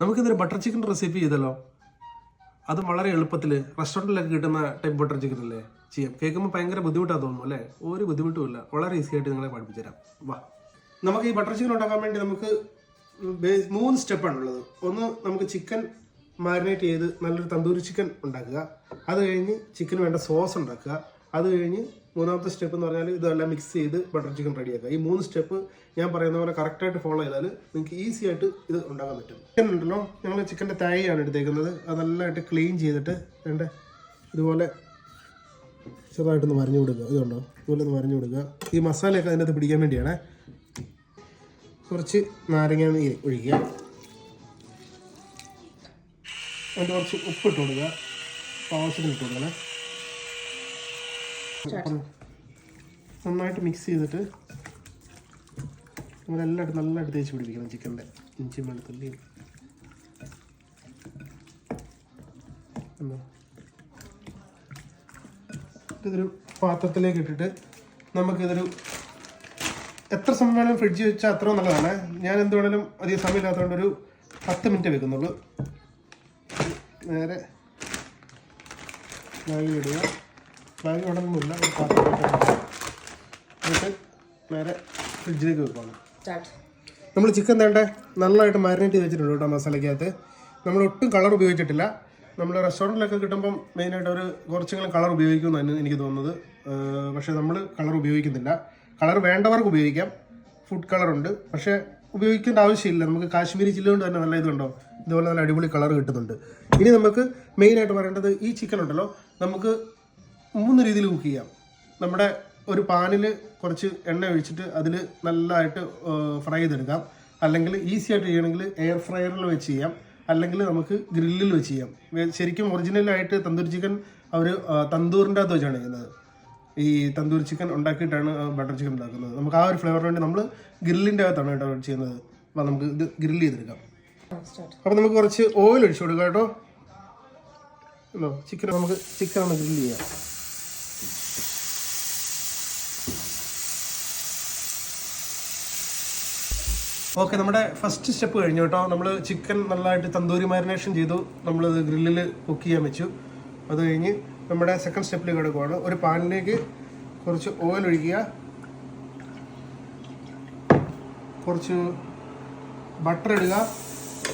നമുക്കിതൊരു butter chicken recipe ചെയ്തല്ലോ അത് വളരെ എളുപ്പത്തിൽ റെസ്റ്റോറന്റിലൊക്കെ കിട്ടുന്ന ടൈപ്പ് ബട്ടർ ചിക്കൻ അല്ലേ ചെയ്യാം. കേൾക്കുമ്പോൾ ഭയങ്കര ബുദ്ധിമുട്ടാണ് തോന്നും അല്ലേ? ഒരു ബുദ്ധിമുട്ടുമില്ല. വളരെ ഈസി ആയിട്ട് നിങ്ങളെ പഠിപ്പിച്ചു തരാം വാ. നമുക്ക് ഈ ബട്ടർ ചിക്കൻ ഉണ്ടാക്കാൻ വേണ്ടി നമുക്ക് മൂന്ന് സ്റ്റെപ്പാണുള്ളത് ഒന്ന് നമുക്ക് ചിക്കൻ മാരിനേറ്റ് ചെയ്ത് നല്ലൊരു തന്തൂരി ചിക്കൻ ഉണ്ടാക്കുക. അത് കഴിഞ്ഞ് ചിക്കന് വേണ്ട സോസ് ഉണ്ടാക്കുക. അത് കഴിഞ്ഞ് മൂന്നാമത്തെ സ്റ്റെപ്പ് എന്ന് പറഞ്ഞാൽ ഇതെല്ലാം മിക്സ് ചെയ്ത് ബട്ടർ ചിക്കൻ റെഡിയാക്കുക ഈ മൂന്ന് സ്റ്റെപ്പ് ഞാൻ പറയുന്ന പോലെ കറക്റ്റായിട്ട് ഫോളോ ചെയ്താൽ നിങ്ങൾക്ക് ഈസി ആയിട്ട് ഇത് ഉണ്ടാക്കാൻ പറ്റും. ചിക്കൻ ഉണ്ടല്ലോ ഞങ്ങൾ ചിക്കന്റെ തായയാണ് എടുത്തേക്കുന്നത്. അത് നല്ലതായിട്ട് ക്ലീൻ ചെയ്തിട്ട് വേണ്ട ഇതുപോലെ ചെറുതായിട്ടൊന്ന് മറിഞ്ഞു കൊടുക്കുക. ഇതുണ്ടോ ഇതുപോലെ ഒന്ന് മറിഞ്ഞു കൊടുക്കുക. ഈ മസാലയൊക്കെ അതിനകത്ത് പിടിക്കാൻ വേണ്ടിയാണ് കുറച്ച് നാരങ്ങ നീര് ഒഴിക്കുക. അതിന്റെ കുറച്ച് ഉപ്പിട്ട് കൊടുക്കുക. ആവശ്യത്തിന് ഇട്ട് കൊടുക്കണേ. നന്നായിട്ട് മിക്സ് ചെയ്തിട്ട് നമ്മളെല്ലായിടും നല്ലതായിട്ട് തേച്ച് പിടിപ്പിക്കണം ചിക്കന്റെ. ഇഞ്ചി വെളുത്തുള്ളി എന്താ ഇതൊരു പാത്രത്തിലേക്ക് ഇട്ടിട്ട് നമുക്കിതൊരു എത്ര സമയം വേണമെങ്കിലും ഫ്രിഡ്ജിൽ വെച്ചാൽ അത്ര നല്ലതാണ്. ഞാൻ എന്ത് വേണേലും അധികം സമയമില്ലാത്തതുകൊണ്ട് ഒരു പത്ത് മിനിറ്റ് വെക്കുന്നുള്ളൂ. നേരെ ബാഗിൽ ഇടുക ബാഗിൽ ഇടണമെന്നില്ല ഒരു പാത്രത്തിൽ. എന്നിട്ട് നേരെ ഫ്രിഡ്ജിലേക്ക് സ്റ്റാർട്ട്. നമ്മൾ ചിക്കൻ തേണ്ട നല്ലതായിട്ട് മാരിനേറ്റ് ചെയ്ത് വെച്ചിട്ടുണ്ട് കേട്ടോ മസാലയ്ക്കകത്ത്. നമ്മൾ ഒട്ടും കളർ ഉപയോഗിച്ചിട്ടില്ല. നമ്മൾ റെസ്റ്റോറന്റിലൊക്കെ കിട്ടുമ്പം മെയിനായിട്ട് ഒരു കുറച്ചെങ്കിലും കളർ ഉപയോഗിക്കുമെന്നാണ് എനിക്ക് തോന്നുന്നത്. പക്ഷേ നമ്മൾ കളർ ഉപയോഗിക്കുന്നില്ല. കളർ വേണ്ടവർക്ക് ഉപയോഗിക്കാം. ഫുഡ് കളറുണ്ട് പക്ഷേ ഉപയോഗിക്കേണ്ട ആവശ്യമില്ല. നമുക്ക് കാശ്മീരി ചില്ലി കൊണ്ട് തന്നെ നല്ല ഇതുണ്ടോ? ഇതുപോലെ നല്ല അടിപൊളി കളർ കിട്ടുന്നുണ്ട്. ഇനി നമുക്ക് മെയിനായിട്ട് പറയേണ്ടത് ഈ ചിക്കൻ ഉണ്ടല്ലോ. നമുക്ക് മൂന്ന് രീതിയിൽ കുക്ക് ചെയ്യാം. നമ്മുടെ ഒരു പാനിൽ കുറച്ച് എണ്ണ ഒഴിച്ചിട്ട് അതിൽ നല്ലതായിട്ട് ഫ്രൈ ചെയ്തെടുക്കാം. അല്ലെങ്കിൽ ഈസി ആയിട്ട് ചെയ്യണമെങ്കിൽ എയർ ഫ്രയറിൽ വെച്ച് ചെയ്യാം. അല്ലെങ്കിൽ നമുക്ക് ഗ്രില്ലിൽ വെച്ച് ചെയ്യാം. ശരിക്കും ഒറിജിനലായിട്ട് തന്തൂരി ചിക്കൻ അവർ തന്തൂറിന്റെ അകത്ത് വെച്ചാണ് ചെയ്യുന്നത്. ഈ തന്തൂരി ചിക്കൻ ഉണ്ടാക്കിയിട്ടാണ് ബട്ടർ ചിക്കൻ ഉണ്ടാക്കുന്നത്. നമുക്ക് ആ ഒരു ഫ്ലേവറിന് വേണ്ടി നമ്മൾ ഗ്രില്ലിന്റെ അകത്താണ് കേട്ടോ ചെയ്യുന്നത്. അപ്പോൾ നമുക്ക് ഇത് ഗ്രില്ല് ചെയ്തെടുക്കാം. അപ്പോൾ നമുക്ക് കുറച്ച് ഓയിൽ ഒഴിച്ചു കൊടുക്കാം കേട്ടോ. ചിക്കൻ നമുക്ക് ചിക്കൻ ഒന്ന് ഗ്രില്ല് ചെയ്യാം. ഓക്കെ നമ്മുടെ ഫസ്റ്റ് സ്റ്റെപ്പ് കഴിഞ്ഞു കേട്ടോ. നമ്മൾ ചിക്കൻ നല്ലതായിട്ട് തന്തൂരി മാരിനേഷൻ ചെയ്തു. നമ്മളത് ഗ്രില്ലിൽ കുക്ക് ചെയ്യാൻ വെച്ചു. അത് കഴിഞ്ഞ് നമ്മുടെ സെക്കൻഡ് സ്റ്റെപ്പിലേക്ക് കിടക്കുവാണ്. ഒരു പാനിലേക്ക് കുറച്ച് ഓയിൽ ഒഴിക്കുക. കുറച്ച് ബട്ടർ ഇടുക.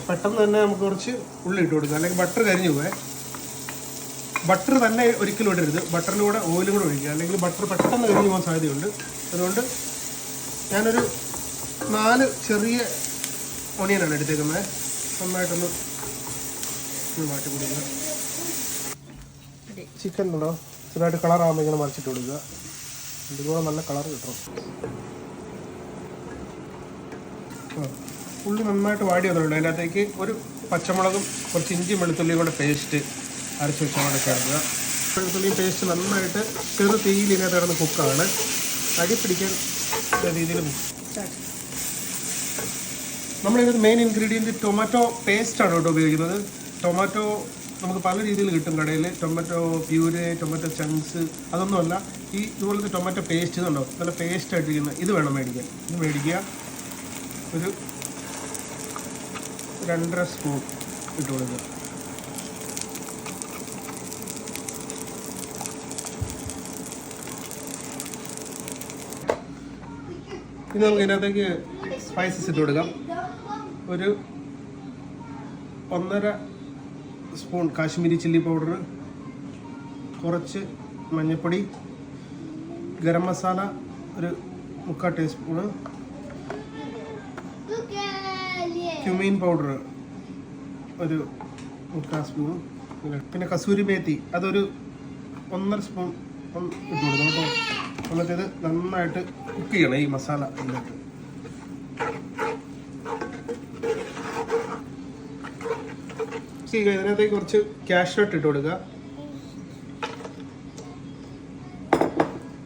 പെട്ടെന്ന് തന്നെ നമുക്ക് കുറച്ച് ഉള്ളി ഇട്ട് കൊടുക്കുക. അല്ലെങ്കിൽ ബട്ടർ കരിഞ്ഞു പോവേ. ബട്ടർ തന്നെ ഒരിക്കലും ഇടരുത്. ബട്ടറിന്റെ കൂടെ ഓയിലും കൂടെ ഒഴിക്കുക. അല്ലെങ്കിൽ ബട്ടർ പെട്ടെന്ന് കരിഞ്ഞു പോകാൻ സാധ്യതയുണ്ട്. അതുകൊണ്ട് ഞാനൊരു നാല് ചെറിയ ഒണിയനാണ് എടുത്തേക്കുന്നത്. നന്നായിട്ടൊന്ന് മാറ്റി കൊടുക്കുക. ചിക്കൻ ഉണ്ടോ? ചെറുതായിട്ട് കളറാകുമ്പോൾ ഇങ്ങനെ മറിച്ചിട്ട് കൊടുക്കുക. ഇതുപോലെ നല്ല കളർ കിട്ടണം ആ. ഉള്ളി നന്നായിട്ട് വാടി വന്നിട്ടുണ്ട്. അതിന്റെ അകത്തേക്ക് ഒരു പച്ചമുളകും കുറച്ച് ഇഞ്ചി വെളുത്തുള്ളിയും കൂടെ പേസ്റ്റ് അരച്ച് വെച്ചാൽ കൂടെ ചേർക്കുക വെളുത്തുള്ളിയും പേസ്റ്റ് നന്നായിട്ട് ചെറു തീയിൽ ഇതിനകത്ത് കിടന്ന് കുക്കാണ് അടി പിടിക്കാൻ രീതിയിൽ കുക്ക് നമ്മളിതിനകത്ത് മെയിൻ ഇൻഗ്രീഡിയന്റ് ടൊമാറ്റോ പേസ്റ്റാണ് കേട്ടോ ഉപയോഗിക്കുന്നത്. ടൊമാറ്റോ നമുക്ക് പല രീതിയിൽ കിട്ടും കടയിൽ ടൊമാറ്റോ പ്യൂര് ടൊമാറ്റോ ചങ്ക്സ് അതൊന്നുമല്ല ഈ ഇതുപോലത്തെ ടൊമാറ്റോ പേസ്റ്റ് ഇതുണ്ടോ? നല്ല പേസ്റ്റ് ആയിട്ടിരിക്കുന്ന ഇത് വേണം മേടിക്കാൻ. ഇത് മേടിക്കുക. ഒരു രണ്ടര സ്പൂൺ ഇട്ട് കൊടുക്കുക. ഇനി നമുക്ക് ഇതിനകത്തേക്ക് സ്പൈസസ് ഇട്ട് കൊടുക്കാം. ഒരു ഒന്നര സ്പൂൺ കാശ്മീരി ചില്ലി പൗഡർ കുറച്ച് മഞ്ഞൾപ്പൊടി ഗരം മസാല ഒരു മുക്കാൽ ടീസ്പൂണ് ക്യുമീൻ പൗഡർ ഒരു മുക്കാൽ സ്പൂൺ പിന്നെ കസൂരി മേത്തി അതൊരു ഒന്നര സ്പൂൺ ഇട്ടുകൊടുക്കും കേട്ടോ. എന്നിട്ട് നന്നായിട്ട് കുക്ക് ചെയ്യണം ഈ മസാല ഇതിനകത്ത് ചെയ്യുക ഇതിനകത്തേക്ക് കുറച്ച് ക്യാഷ്നട്ട് ഇട്ട് കൊടുക്കുക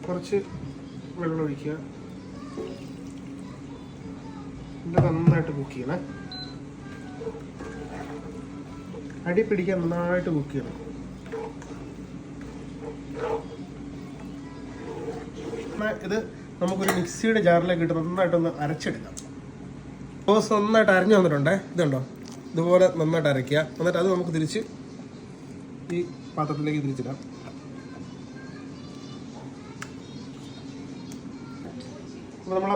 കുറച്ച് വെള്ളം ഒഴിക്കുക. ഇത് നന്നായിട്ട് കുക്ക് ചെയ്യണേ. അടി പിടിക്കാൻ നന്നായിട്ട് കുക്ക് ചെയ്യണം. ഇത് നമുക്കൊരു മിക്സിയുടെ ജാറിലേക്ക് ഇട്ട് നന്നായിട്ടൊന്ന് അരച്ചെടുക്കാം. റോസ് നന്നായിട്ട് അരഞ്ഞു വന്നിട്ടുണ്ടേ? ഇതുണ്ടോ? ഇതുപോലെ നന്നായിട്ട് അരയ്ക്കുക. എന്നിട്ട് അത് നമുക്ക് തിരിച്ച് ഈ പാത്രത്തിലേക്ക് തിരിച്ചിടാം. അപ്പോൾ നമ്മൾ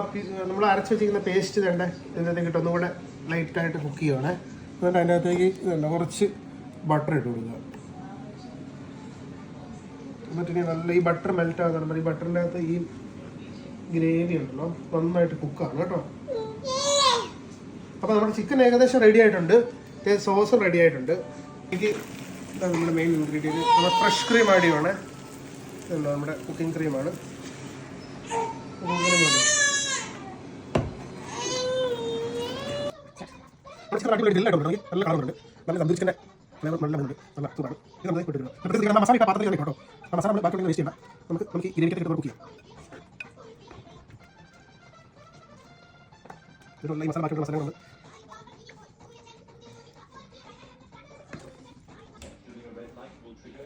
നമ്മൾ അരച്ച് വെച്ചിരിക്കുന്ന പേസ്റ്റ് വേണ്ട ഇതിനകത്തേക്ക് ഇട്ട് ഒന്നുകൂടെ ലൈറ്റായിട്ട് കുക്ക് ചെയ്യുവാണേ. എന്നിട്ട് അതിന്റെ അകത്തേക്ക് ഇതല്ല കുറച്ച് ബട്ടർ ഇട്ട് കൊടുക്കുക. എന്നിട്ട് ഇനി നല്ല ഈ ബട്ടർ മെൽറ്റ് ആകുന്നുണ്ട് ഈ ബട്ടറിന്റെ അകത്ത് ഈ ഗ്രേവി ഉണ്ടല്ലോ നന്നായിട്ട് കുക്കാണ് കേട്ടോ. അപ്പോൾ നമ്മുടെ ചിക്കൻ ഏകദേശം റെഡി ആയിട്ടുണ്ട്. സോസ് റെഡി ആയിട്ടുണ്ട്. എനിക്ക് നമ്മുടെ മെയിൻ ഇൻഗ്രീഡിയന്റ് നമ്മുടെ ഫ്രഷ് ക്രീം ആഡ് ചെയ്യണേ നമ്മുടെ കുക്കിംഗ് ക്രീമാണ് നല്ല നല്ല നല്ല നല്ല ഇത് നമ്മൾ മസാല പാത്രത്തിൽ മസാല നമ്മൾ ബാക്കി നമുക്ക് നമുക്ക് ഈ ഇതിലുള്ള ഈ മസാല ബാക്കിയുള്ള മസാലകളുണ്ട്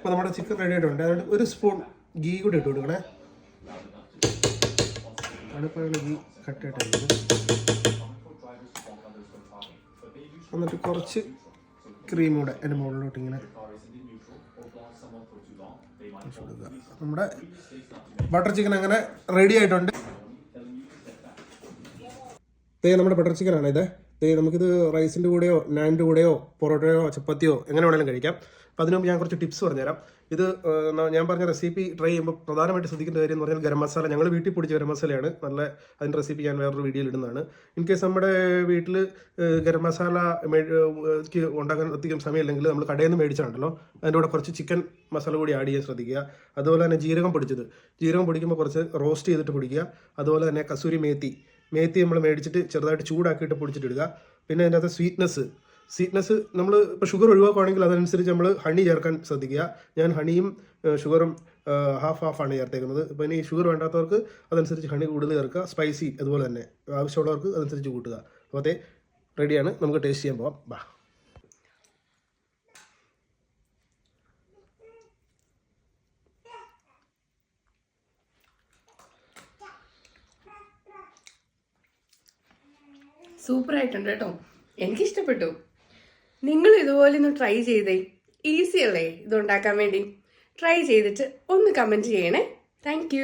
അപ്പോൾ നമ്മുടെ ചിക്കൻ റെഡി ആയിട്ടുണ്ട്. അതുകൊണ്ട് ഒരു സ്പൂൺ ഗീ കൂടി ഇട്ട് കൊടുക്കണേ. അടുപ്പാണ് ഗീ കട്ടായിട്ട് എന്നിട്ട് കുറച്ച് ക്രീം കൂടെ അതിന്റെ മുകളിലോട്ട് ഇങ്ങനെ നമ്മുടെ ബട്ടർ ചിക്കൻ അങ്ങനെ റെഡി ആയിട്ടുണ്ട്. നമ്മുടെ ബട്ടർ ചിക്കനാണ് ഇത്? ദേ നമുക്കിത് റൈസിന്റെ കൂടെയോ നാനിന്റെ കൂടെയോ പൊറോട്ടയോ ചപ്പാത്തിയോ എങ്ങനെ വേണമെങ്കിലും കഴിക്കാം. അപ്പോൾ അതിന് മുമ്പ് ഞാൻ കുറച്ച് ടിപ്സ് പറഞ്ഞുതരാം. ഇത് ഞാൻ പറഞ്ഞ റെസിപ്പി ട്രൈ ചെയ്യുമ്പോൾ പ്രധാനമായിട്ട് ശ്രദ്ധിക്കേണ്ട കാര്യം എന്ന് പറഞ്ഞാൽ ഗരം മസാല. ഞങ്ങൾ വീട്ടിൽ പൊടിച്ച ഗരം മസാലയാണ്. നല്ല അതിന്റെ റെസിപ്പി ഞാൻ വേറൊരു വീഡിയോയിൽ ഇടുന്നതാണ്. ഇൻ കേസ് നമ്മുടെ വീട്ടിൽ ഗരം മസാല ഉണ്ടാക്കാൻ അധികം സമയമില്ലെങ്കിൽ നമ്മൾ കടയിൽ നിന്ന് മേടിച്ചാണല്ലോ അതിന്റെ കൂടെ കുറച്ച് ചിക്കൻ മസാല കൂടി ആഡ് ചെയ്യാൻ ശ്രദ്ധിക്കുക. അതുപോലെ തന്നെ ജീരകം പൊടിച്ചത്. ജീരകം പൊടിക്കുമ്പോൾ കുറച്ച് റോസ്റ്റ് ചെയ്തിട്ട് പൊടിക്കുക. അതുപോലെ തന്നെ കസൂരി മേത്തി. മേത്തി നമ്മൾ മേടിച്ചിട്ട് ചെറുതായിട്ട് ചൂടാക്കിയിട്ട് പൊടിച്ചിട്ട് ഇടുക പിന്നെ അതിനകത്ത് സ്വീറ്റ്നസ് സ്വീറ്റ്നെസ് നമ്മൾ ഇപ്പോൾ ഷുഗർ ഒഴിവാക്കുകയാണെങ്കിൽ അതനുസരിച്ച് നമ്മൾ ഹണി ചേർക്കാൻ ശ്രദ്ധിക്കുക. ഞാൻ ഹണിയും ഷുഗറും ഹാഫ് ഹാഫ് ആണ് ചേർത്തേക്കുന്നത്. ഇപ്പോൾ ഇനി ഷുഗർ വേണ്ടാത്തവർക്ക് അതനുസരിച്ച് ഹണി കൂടുതൽ ചേർക്കുക. സ്പൈസി അതുപോലെ തന്നെ. ആവശ്യമുള്ളവർക്ക് അതനുസരിച്ച് കൂട്ടുക. അപ്പോൾ അതെ റെഡിയാണ് നമുക്ക് ടേസ്റ്റ് ചെയ്യാൻ പോവാം. ബാ. സൂപ്പർ ആയിട്ടുണ്ട് കേട്ടോ. എനിക്കിഷ്ടപ്പെട്ടു. നിങ്ങൾ ഇതുപോലെ ഒന്ന് ട്രൈ ചെയ്തേ. ഈസി അല്ലേ ഇത് ഉണ്ടാക്കാൻ വേണ്ടി? ട്രൈ ചെയ്തിട്ട് ഒന്ന് കമന്റ് ചെയ്യണേ. താങ്ക്